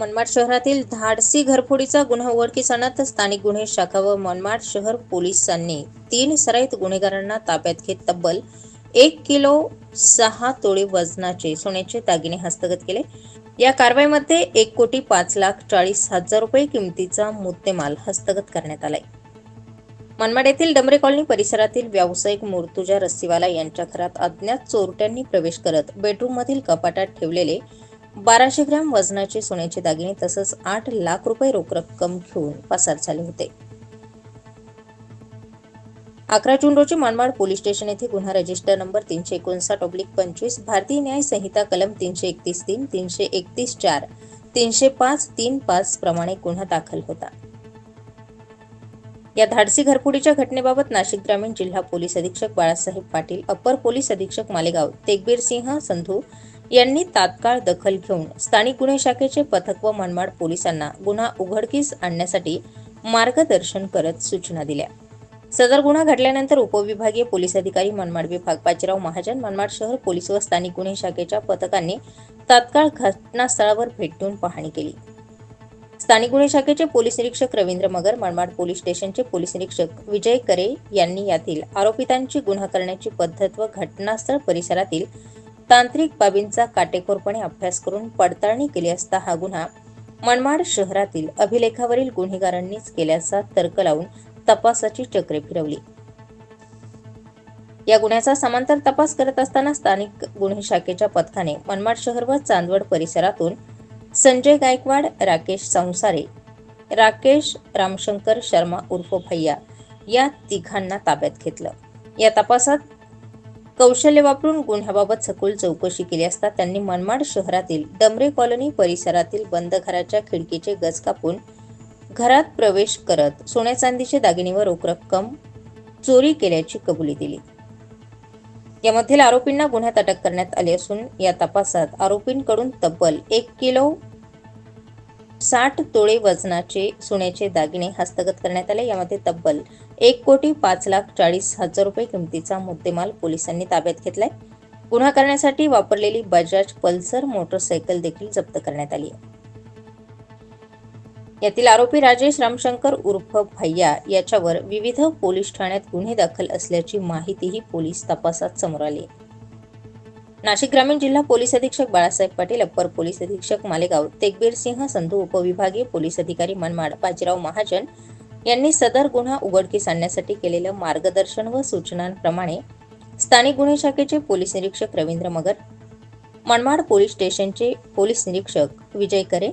मनमाड शहरातील धाडसी घरफोडीचा गुन्हा उघडकीस आणत स्थानिक गुन्हे शाखा व मनमाड शहर पोलिसांनी तीन सराईत गुन्हेगारांना ताब्यात घेत तब्बल एक किलो सहा तोळे वजनाचे सोन्याचे दागिने हस्तगत केले. या कारवाईमध्ये एक कोटी पाच लाख चाळीस हजार रुपये किमतीचा मुद्देमाल हस्तगत करण्यात आलाय. मनमाड येथील डमरे कॉलनी परिसरातील व्यावसायिक मूर्तुजा रस्सीवाला यांच्या घरात अज्ञात चोरट्यांनी प्रवेश करत बेडरूममधील कपाटात ठेवलेले बाराशे ग्रॅम वजनाचे सोन्याचे दागिने तसंच आठ लाख रुपये रोख रक्कम घेऊन पसार झाले होते. अकरा जून रोजी मनमाड पोलीस स्टेशन येथे गुन्हा रजिस्टर नंबर तीनशे एकोणसाठ ऑब्लिक पंचवीस भारतीय न्याय संहिता कलम तीनशे एकतीस तीन तीनशे एकतीस चार तीनशे पाच तीन पाच प्रमाणे गुन्हा दाखल होता. या धाडसी घरफोडीच्या घटनेबाबत नाशिक ग्रामीण जिल्हा पोलीस अधीक्षक बाळासाहेब पाटील अप्पर पोलीस अधीक्षक मालेगाव तेगबीर सिंह संधू यांनी तात्काळ दखल घेऊन स्थानिक गुन्हे शाखेचे पथक व मनमाड पोलिसांना गुन्हा उघडकीस आणण्यासाठी मार्गदर्शन करत सूचना दिल्या. सदर गुन्हा घडल्यानंतर उपविभागीय पोलीस अधिकारी मनमाड विभाग पाचराव महाजन मनमाड शहर पोलीस व स्थानिक गुन्हे शाखेच्या पथकांनी तात्काळ घटनास्थळावर भेट देऊन पाहणी केली. स्थानिक गुन्हे शाखेचे पोलीस निरीक्षक रवींद्र मगर मनमाड पोलीस स्टेशनचे पोलीस निरीक्षक विजय करे यांनी यातील आरोपितांची गुन्हा करण्याची पद्धत व घटनास्थळ परिसरातील तांत्रिक बाबींचा काटेकोरपणे अभ्यास करून पडताळणी केली असता हा गुन्हा मनमाड शहरातील अभिलेखावरील गुन्हेगारांनीच केल्याचा तर्क लावून तपासाची चक्रे फिरवली. या गुन्ह्याचा समांतर तपास करत असताना स्थानिक गुन्हे शाखेच्या पथकाने मनमाड शहर व चांदवड परिसरातून संजय गायकवाड राकेश संसारे राकेश रामशंकर शर्मा उर्फ भैया या तिघांना ताब्यात घेतलं. या तपासात कौशल्य वापरून गुन्ह्याबाबत सखोल चौकशी केली असता त्यांनी मनमाड शहरातील डमरे कॉलनी परिसरातील बंद घराच्या खिडकीचे गज कापून घरात प्रवेश करत सोन्या चांदीचे दागिनेवर रोख रक्कम चोरी केल्याची कबुली दिली. यामधील आरोपींना गुन्ह्यात अटक करण्यात आली असून या तपासात आरोपींकडून तब्बल एक किलो साठ तोळे वजनाचे सोन्याचे दागिने हस्तगत करण्यात आले. यामध्ये तब्बल एक कोटी पाच लाख चाळीस हजार रुपये किमतीचा मुद्देमाल पोलिसांनी ताब्यात घेतलाय. गुन्हा करण्यासाठी वापरलेली बजाज पल्सर मोटरसायकल देखील जप्त करण्यात आली आहे. यातील आरोपी राजेश रामशंकर उर्फ भैया याच्यावर विविध पोलीस ठाण्यात गुन्हे दाखल असल्याची माहितीही पोलीस तपासात समोर आली आहे. नाशिक ग्रामीण जिल्हा पोलीस अधीक्षक बाळासाहेब पाटील अप्पर पोलीस अधीक्षक मालेगाव तेगबीर सिंह संधू उपविभागीय पोलीस अधिकारी मनमाड बाजीराव महाजन यांनी सदर गुन्हा उघडकीस आणण्यासाठी केलेलं मार्गदर्शन व सूचनांप्रमाणे स्थानिक गुन्हे शाखेचे पोलीस निरीक्षक रवींद्र मगर मनमाड पोलीस स्टेशनचे पोलीस निरीक्षक विजय करे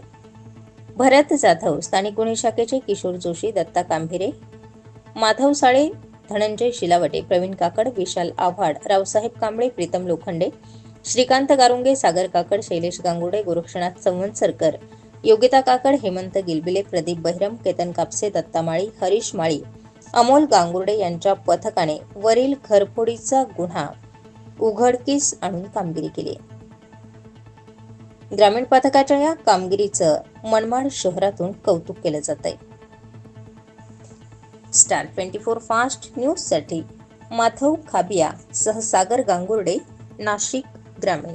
भरत जाधव स्थानिक गुन्हे शाखेचे किशोर जोशी दत्ता कांभिरे माधव साळे धनंजय शिलावटे प्रवीण काकड विशाल आव्हाड रावसाहेब कांबळे प्रीतम लोखंडे श्रीकांत गारुंगे सागर काकड शैलेश गांगुडे गोरक्षनाथ संवत्सरकर योगिता काकड हेमंत गिलबिले प्रदीप बहिरम केतन कापसे दत्ता माळी हरीश माळी अमोल गांगुर्डे यांच्या पथकाने वरील घरफोडीचा गुन्हा उघडकीस आणून कामगिरी केली. ग्रामीण पथकाच्या या कामगिरीचं मनमाड शहरातून कौतुक केलं जात आहे स्टार ट्वेंटी फोर फास्ट न्यूजसाठी माधव खाबिया सहसागर गांगुर्डे नाशिक ग्रामीण.